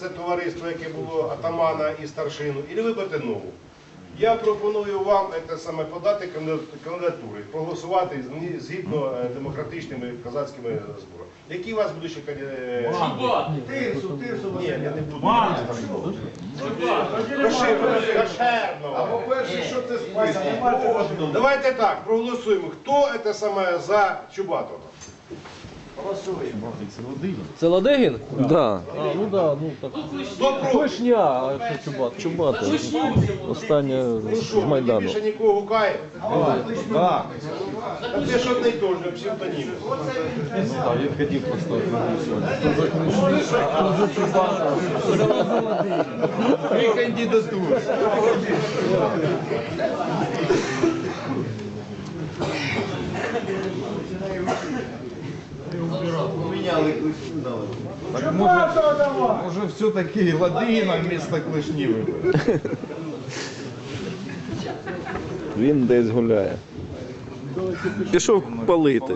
це товариство, яке було атамана і старшину, і виберете нову. Я пропоную вам це саме подати кандидат- кандидатури, проголосувати згідно е, демократичними козацькими зборами. Які у вас будуть ще кандидати? Тирсу, тирсу, Ні, я не буду. А Кошерного. по-перше, що це список? Давайте так, проголосуємо. Хто це саме за Чубатова? Це Ладегін? Да. А, ну да, ну так. Хто проти? Вишня, а що Чубат? Чубата. Останнє Ну з Майдану. більше нікого гукає? Так. Та це ж одне й те ж, псевдонім. Три кандидатури. Так може, може все-таки ладина вмісто Клишні вибере. Він десь гуляє. Пішов палити.